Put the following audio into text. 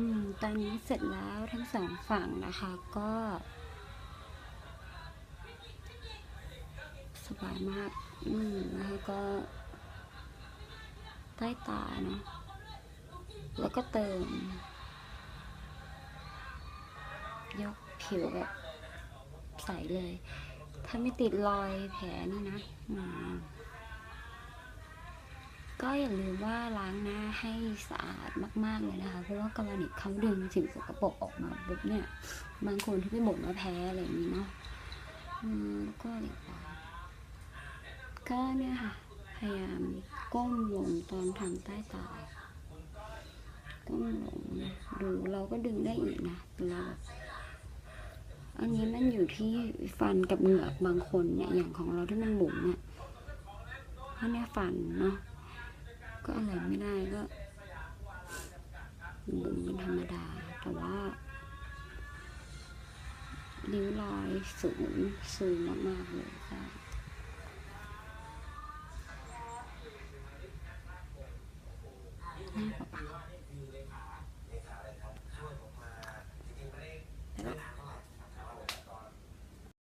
อืมตอนนี้เสร็จแล้วทั้งสองฝั่งนะคะก็ สบายมาก อืมนะคะก็ ใต้ตาเนาะแล้วก็เติม ยกผิวแบบใสเลย ถ้าไม่ติดรอยแผลนี่นะ อืม ก็อย่าลืมว่าล้างหน้าให้สะอาดมาก ๆ เลยนะคะ เพราะว่ากาวานิกเขาดึงสิ่งสกปรกออกมาปุ๊บเนี่ย บางคนที่ไปบ่นว่าแพ้อะไรอย่างนี้เนาะแล้วก็อะไรอีกวะก็เนี่ยค่ะ พยายามก้มลงตอนทำใต้ตาก้มลงนะดูเราก็ดึงได้อีกนะเราแบบอันนี้มันอยู่ที่ฟันกับเหงือกบางคนเนี่ยอย่างของเราที่มันบุ๋มเนี่ยเพราะเนี่ยฟันเนาะ ก็อะไรไม่ได้ก็หมเป็นธรรมดา แต่ว่าริ้วรอยสูงสูงมากๆเลยค่ะ